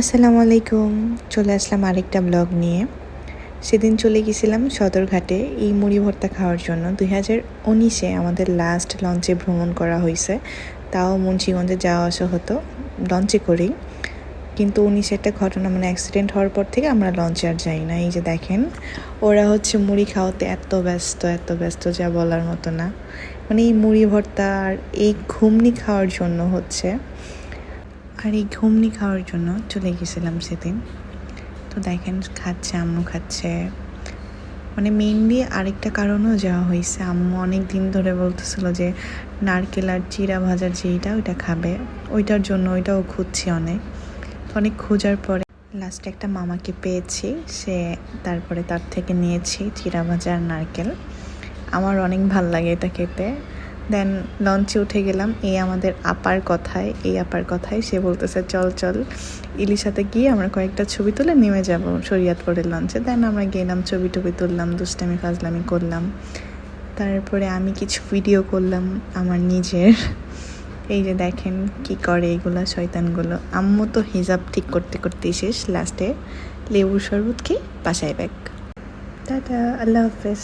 আসসালামু আলাইকুম। চলে আসলাম আরেকটা ব্লগ নিয়ে। সেদিন চলে গেছিলাম সদরঘাটে এই মুড়ি ভর্তা খাওয়ার জন্য। দুই হাজার উনিশে আমাদের লাস্ট লঞ্চে ভ্রমণ করা হয়েছে। তাও মুন্সিগঞ্জে যাওয়া আসা হতো লঞ্চে করেই। কিন্তু উনিশে একটা ঘটনা মানে অ্যাক্সিডেন্ট হওয়ার পর থেকে আমরা লঞ্চে আর যাই না। এই যে দেখেন, ওরা হচ্ছে মুড়ি খাওয়াতে এত ব্যস্ত এত ব্যস্ত যা বলার মতো না। মানে এই মুড়ি ভর্তা আর এই ঘুমনি খাওয়ার জন্য হচ্ছে। আর এই ঘুমনি খাওয়ার জন্য চলে গেছিলাম সেদিন। তো দেখেন খাচ্ছে, আম্মু খাচ্ছে। মানে মেইনলি আরেকটা কারণও যাওয়া হয়েছে। আম্মু অনেক দিন ধরে বলতেছিল যে, নারকেল আর চিরা ভাজার যেইটা, ওইটা খাবে। ওইটার জন্য ওইটাও খুঁজছি অনেক। তো অনেক খোঁজার পরে লাস্টে একটা মামাকে পেয়েছি। সে তারপরে তার থেকে নিয়েছি চিরা ভাজা আর নারকেল। আমার অনেক ভালো লাগে এটা খেতে। দেন লঞ্চে উঠে গেলাম। এই আমাদের আপার কথায়, এই আপার কথায় সে বলতেছে, চল চল। ইলিশাতে গিয়ে আমরা কয়েকটা ছবি তুলে নেমে যাব শরিয়াতপুরের লঞ্চে দেন আমরা গেলাম, ছবি টবি তুললাম, দুষ্টামি, ফাজলামি করলাম। তারপরে আমি কিছু ভিডিও করলাম আমার নিজের। এই যে দেখেন কি করে এগুলা শয়তানগুলো। আম্মু তো হিজাব ঠিক করতে করতেই শেষ। লাস্টে লেবুর শরবত খেয়ে বাসায় ব্যাগ টাটা, আল্লাহ হাফেজ।